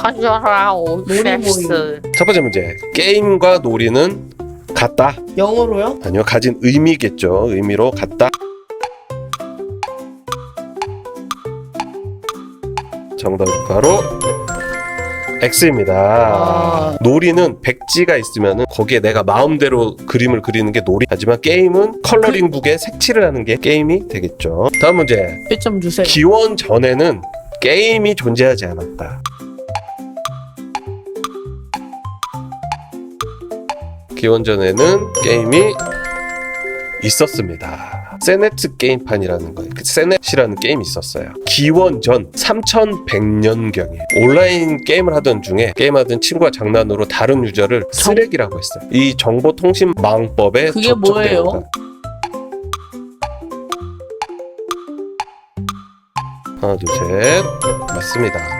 터져라 오섹스 첫 번째 문제. 게임과 놀이는 같다. 영어로요? 아니요, 가진 의미겠죠. 의미로 같다. 정답은 바로 X입니다. 아. 놀이는 백지가 있으면 거기에 내가 마음대로 그림을 그리는 게 놀이. 하지만 게임은 컬러링 북에 색칠을 하는 게 게임이 되겠죠. 다음 문제. 1점 주세요. 기원 전에는 게임이 존재하지 않았다. 기원 전에는 게임이 있었습니다. 세네트 게임판이라는 거, 그 세넷이라는 게임이 있었어요. 기원 전 3100년경에 온라인 게임을 하던 중에 게임하던 친구와 장난으로 다른 유저를 쓰레기라고 했어요. 이 정보통신망법에 그게. 뭐예요? 하나, 둘, 셋. 맞습니다.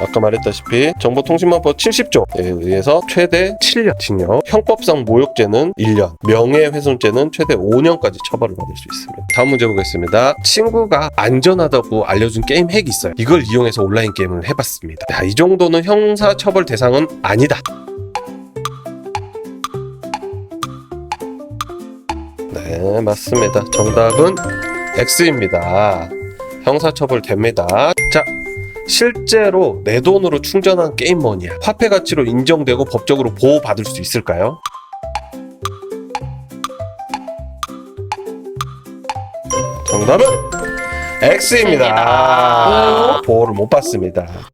아까 말했다시피 정보통신망법 70조에 의해서 최대 7년 징역, 형법상 모욕죄는 1년, 명예훼손죄는 최대 5년까지 처벌을 받을 수 있습니다. 다음 문제 보겠습니다. 친구가 안전하다고 알려준 게임 핵이 있어요. 이걸 이용해서 온라인 게임을 해봤습니다. 야, 이 정도는 형사처벌 대상은 아니다. 네, 맞습니다. 정답은 X입니다. 형사처벌 됩니다. 자, 실제로 내 돈으로 충전한 게임 머니야. 화폐 가치로 인정되고 법적으로 보호받을 수 있을까요? 정답은 X입니다. X입니다. 보호를 못 받습니다.